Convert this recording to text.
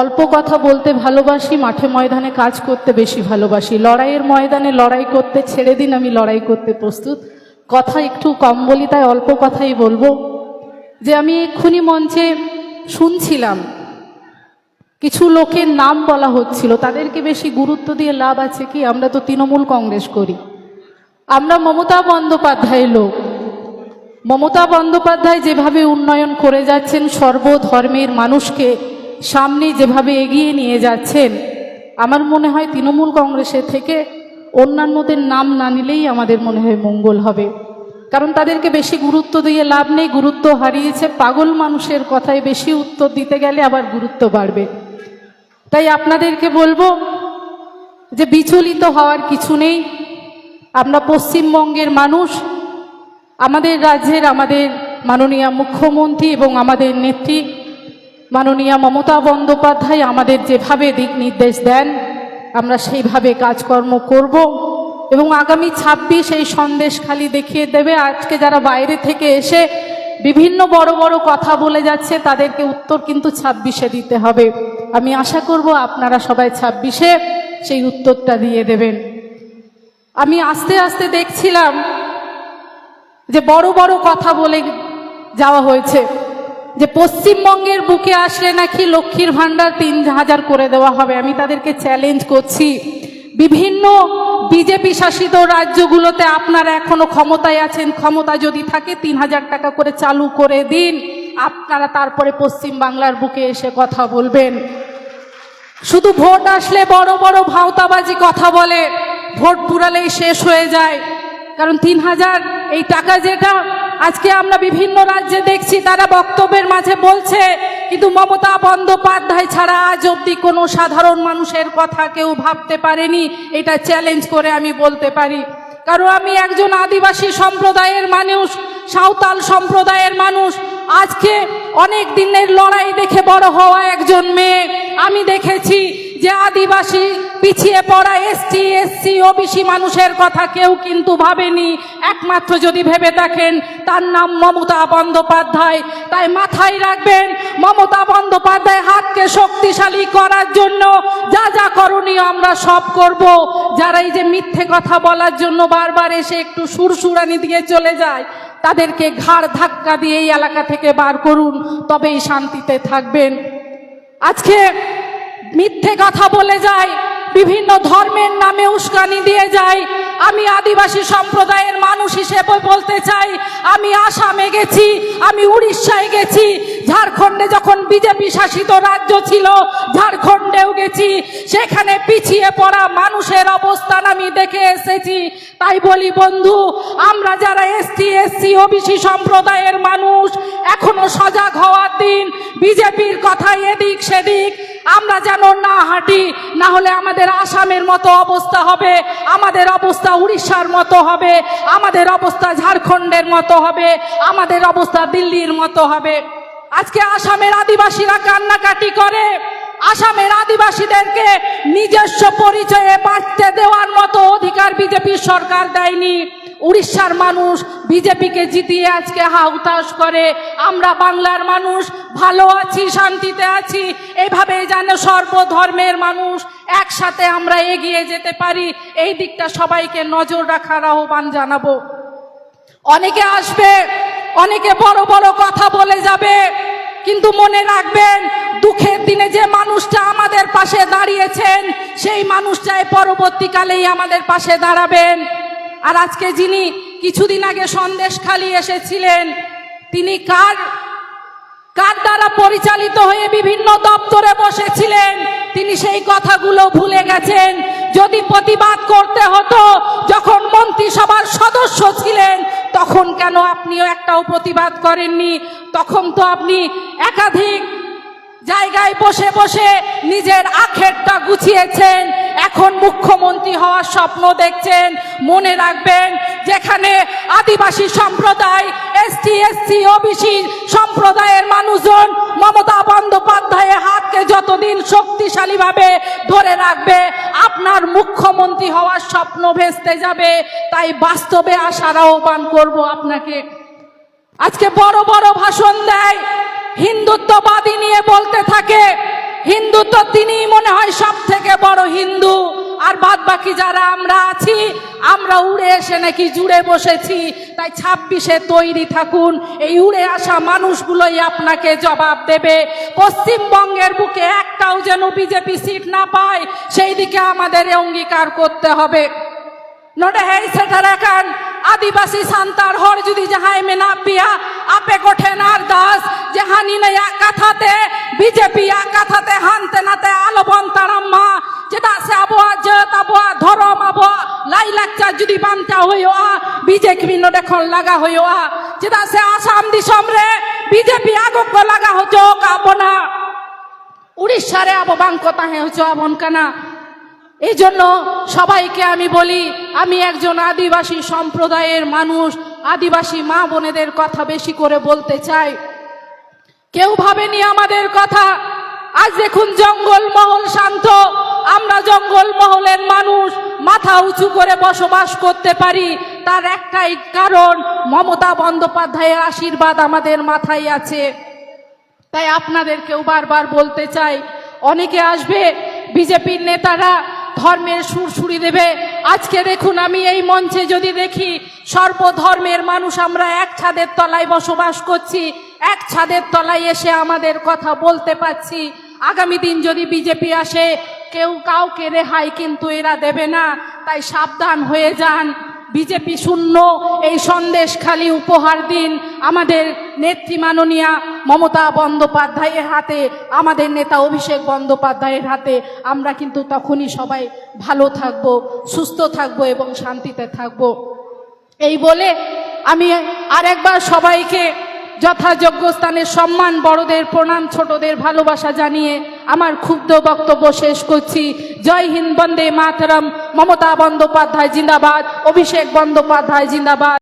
অল্প কথা বলতে ভালোবাসি, মাঠে ময়দানে কাজ করতে বেশি ভালোবাসি। লড়াইয়ের ময়দানে লড়াই করতে ছেড়ে দিন, আমি লড়াই করতে প্রস্তুত। কথা একটু কম বলি, তাই অল্প কথাই বলব। যে আমি এক্ষুনি মঞ্চে শুনছিলাম, কিছু লোকের নাম বলা হচ্ছিল, তাদেরকে বেশি গুরুত্ব দিয়ে লাভ আছে কি? আমরা তো তৃণমূল কংগ্রেস করি। আমরা মমতা বন্দ্যোপাধ্যায় লোক। মমতা বন্দ্যোপাধ্যায় যেভাবে উন্নয়ন করে যাচ্ছেন, সর্বধর্মের মানুষকে সামনে যেভাবে এগিয়ে নিয়ে যাচ্ছেন, আমার মনে হয় তৃণমূল কংগ্রেসের থেকে অন্যান্যদের নাম না নিলেই আমাদের মনে হয় মঙ্গল হবে। কারণ তাদেরকে বেশি গুরুত্ব দিয়ে লাভ নেই, গুরুত্ব হারিয়েছে পাগল মানুষের কথায় বেশি উত্তর দিতে গেলে আবার গুরুত্ব বাড়বে। তাই আপনাদেরকে বলব যে বিচলিত হওয়ার কিছু নেই। আমরা পশ্চিমবঙ্গের মানুষ, আমাদের রাজ্যের আমাদের মাননীয় মুখ্যমন্ত্রী এবং আমাদের নেত্রী মাননীয় মমতা বন্দ্যোপাধ্যায় আমাদের যেভাবে দিক নির্দেশ দেন, আমরা সেইভাবে কাজকর্ম করব এবং আগামী ছাব্বিশ এই সন্দেশ খালি দেখিয়ে দেবে। আজকে যারা বাইরে থেকে এসে বিভিন্ন বড় বড় কথা বলে যাচ্ছে, তাদেরকে উত্তর কিন্তু ছাব্বিশে দিতে হবে। আমি আশা করব আপনারা সবাই ছাব্বিশে সেই উত্তরটা দিয়ে দেবেন। আমি আস্তে আস্তে দেখছিলাম যে বড় বড় কথা বলে যাওয়া হয়েছে। যে পশ্চিমবঙ্গের বুকে আসলে নাকি লক্ষ্মীর ভাণ্ডার তিন হাজার করে দেওয়া হবে। আমি তাদেরকে চ্যালেঞ্জ করছি। বিভিন্ন বিজেপি শাসিত রাজ্যগুলোতে আপনারা এখনও ক্ষমতায় আছেন, ক্ষমতা যদি থাকে তিন হাজার টাকা করে চালু করে দিন। আপনারা তারপরে পশ্চিম বাংলার বুকে এসে কথা বলবেন। শুধু ভোট আসলে বড় বড় ভাওতাবাজি কথা বলে, ভোট পুরালেই শেষ হয়ে যায়। কারণ তিন হাজার, এই টাকা যেটা আজকে আমরা বিভিন্ন রাজ্যে দেখছি, তারা বক্তব্যের মাঝে বলছে, কিন্তু মমতা বন্দ্যোপাধ্যায় ছাড়া আজ অব্দি কোনো সাধারণ মানুষের কথা কেউ ভাবতে পারেনি। এটা চ্যালেঞ্জ করে আমি বলতে পারি। কারণ আমি একজন আদিবাসী সম্প্রদায়ের মানুষ, সাঁওতাল সম্প্রদায়ের মানুষ। আজকে অনেক দিনের লড়াই দেখে বড় হওয়া একজন মেয়ে। আমি দেখেছি যে আদিবাসী পিছিয়ে পড়া এসটি এসসি ওবিসি মানুষের কথা কেউ কিন্তু ভাবেনি। একমাত্র যদি ভেবে দেখেন, তার নাম মমতা বন্দ্যোপাধ্যায়। তাই মাথায় রাখবেন, মমতা বন্দ্যোপাধ্যায় হাতকে শক্তিশালী করার জন্য যা যা করণীয় আমরা সব করব। যারা এই যে মিথ্যে কথা বলার জন্য বারবার এসে একটু সুরসুরানি দিয়ে চলে যায়, তাদেরকে ঘাড় ধাক্কা দিয়ে এই এলাকা থেকে বার করুন, তবেই শান্তিতে থাকবেন। আজকে মিথ্যে কথা বলে যায় বিভিন্ন ধর্মের নামে উস্কানি দিয়ে যায় আমি আদিবাসী সম্প্রদায়ের মানুষ হিসেবে বলতে চাই, আমি আসামে গেছি, আমি উড়িষ্যায় গেছি। ঝাড়খণ্ডে যখন বিজেপি শাসিত রাজ্য ছিল, ঝাড়খণ্ডেও গেছি। সেখানে পিছিয়ে পড়া মানুষের অবস্থান আমি দেখে এসেছি। তাই বলি, বন্ধু, আমরা যারা এসটি, এসসি, ওবিসি সম্প্রদায়ের মানুষ, এখনও সজাগ হওয়ার দিন। বিজেপির কথা এদিক সেদিক আমরা যেন না হাঁটি, না হলে আমাদের আসামের মতো অবস্থা হবে, আমাদের অবস্থা উড়িষ্যার মতো হবে, আমাদের অবস্থা ঝাড়খণ্ডের মতো হবে, আমাদের অবস্থা দিল্লির মতো হবে। আজকে আসামের আদিবাসীরা কান্নাকাটি করে, আসামের আদিবাসীদেরকে নিজস্ব পরিচয়ে বাঁচতে দেওয়ার মতো অধিকার বিজেপির সরকার দেয়নি। উড়িষ্যার মানুষ বিজেপিকে জিতিয়ে আজকে হাউতাস করে। আমরা বাংলার মানুষ, ভালো আছি, শান্তিতে আছি এভাবে যেন সর্বধর্মের মানুষ একসাথে আমরা এগিয়ে যেতে পারি। এই দিকটা সবাইকে নজর রাখার আহ্বান জানাব। অনেকে আসবে, অনেকে বড় বড় কথা বলে যাবে, কিন্তু মনে রাখবেন, দুঃখের দিনে যে মানুষটা আমাদের পাশে দাঁড়িয়েছেন, সেই মানুষটাই পরবর্তীকালেই আমাদের পাশে দাঁড়াবেন। আর আজকে যিনি কিছুদিন আগে সন্দেশ খালি এসেছিলেন, তিনি কার কার দ্বারা পরিচালিত হয়ে বিভিন্ন দপ্তরে বসেছিলেন, তিনি সেই কথাগুলো ভুলে গেছেন। যদি প্রতিবাদ করতে হতো, যখন মন্ত্রিসভার সদস্য ছিলেন, তখন কেন আপনিও একটাও প্রতিবাদ করেননি? তখন তো আপনি একাধিক জায়গায় বসে বসে নিজের আখেরটা গুছিয়েছেন এখন মুখ্যমন্ত্রী হওয়ার স্বপ্ন দেখছেন। মনে রাখবেন, যেখানে আদিবাসী সম্প্রদায়, এসটি, এসসি, ওবিসি সম্প্রদায়ের মানুষজন মমতা বন্দ্যোপাধ্যায়ের হাতকে যতদিন শক্তিশালীভাবে ধরে রাখবে, আপনার মুখ্যমন্ত্রী হওয়ার স্বপ্ন ভেস্তে যাবে। তাই বাস্তবে আসার আহ্বান করব আপনাকে। আজকে বড় বড় ভাষণ দেয়, হিন্দুত্ববাদী নিয়ে বলতে থাকে হিন্দুত্ব তিনি মনে হয় সব থেকে বড় হিন্দু। আর বাদ বাকি যারা আমরা আছি, আমরা উড়ে এসে নাকি জুড়ে বসেছি। তাই ছাব্বিশে তৈরি থাকুন, এই উড়ে আসা মানুষগুলোই আপনাকে জবাব দেবে। পশ্চিমবঙ্গের বুকে একটাও যেন বিজেপি সিট না পায়, সেই দিকে আমাদের অঙ্গীকার করতে হবে। নডে হেই, সেটার একান আদিবাসী সান্তার হর যদি যাহাই মেনা পিয়া, আপে কঠেন আর দাস। জাহানি নাই কাথাতে, বিজেপি কাথাতে, হানতে নাতে আলবন তারাম্মা যেটা সে আবহাওয়া জেত আবহাওয়া ধরম আবহাওয়া লাই লাকচার যদি বান্তা হইয়া বিজেপি নডেখন লাগা হইয়া যেটা সে আসাম দিশমরে বিজেপি আগক লাগা হচোক আপনা উড়িষ্যারে আবো বাঙ্ক তাহে হচ্ছে আবন কানা এই জন্য সবাইকে আমি বলি, আমি একজন আদিবাসী সম্প্রদায়ের মানুষ, আদিবাসী মা বোনেদের কথা বেশি করে বলতে চাই। কেউ ভাবেনি আমাদের কথা? আজ দেখুন জঙ্গল মহল শান্ত। আমরা জঙ্গল মহলের মানুষ, মাথা উঁচু করে বসবাস করতে পারি। তার একটাই কারণ, মমতা বন্দ্যোপাধ্যায়ের আশীর্বাদ আমাদের মাথায় আছে। তাই আপনাদেরকেও বারবার বলতে চাই, অনেকে আসবে, বিজেপির নেতারা ধর্মের সুর সুরি দেবে। আজকে দেখুন আমি এই মঞ্চে যদি দেখি, সর্বধর্মের মানুষ আমরা এক ছাদের তলায় বসবাস করছি, এক ছাদের তলায় এসে আমাদের কথা বলতে পাচ্ছি আগামী দিন যদি বিজেপি আসে, কেউ কাউকে রেহাই কিন্তু এরা দেবে না। তাই সাবধান হয়ে যান। বিজেপি শূন্য, এই সন্দেশ খালি উপহার দিন। আমাদের নেত্রী মাননীয়া মমতা বন্দ্যোপাধ্যায়ের হাতে, আমাদের নেতা অভিষেক বন্দ্যোপাধ্যায়ের হাতে। আমরা কিন্তু তখনই সবাই ভালো থাকব, সুস্থ থাকব এবং শান্তিতে থাকব। এই বলে আমি আরেকবার সবাইকে যথাযোগ্য স্থানে সম্মান, বড়দের প্রণাম, ছোটদের ভালোবাসা জানিয়ে আমার ক্ষুব্ধ বক্তব্য শেষ করছি। জয় হিন্দ বন্দে মাতরম। মমতা বন্দ্যোপাধ্যায় জিন্দাবাদ। অভিষেক বন্দ্যোপাধ্যায় জিন্দাবাদ।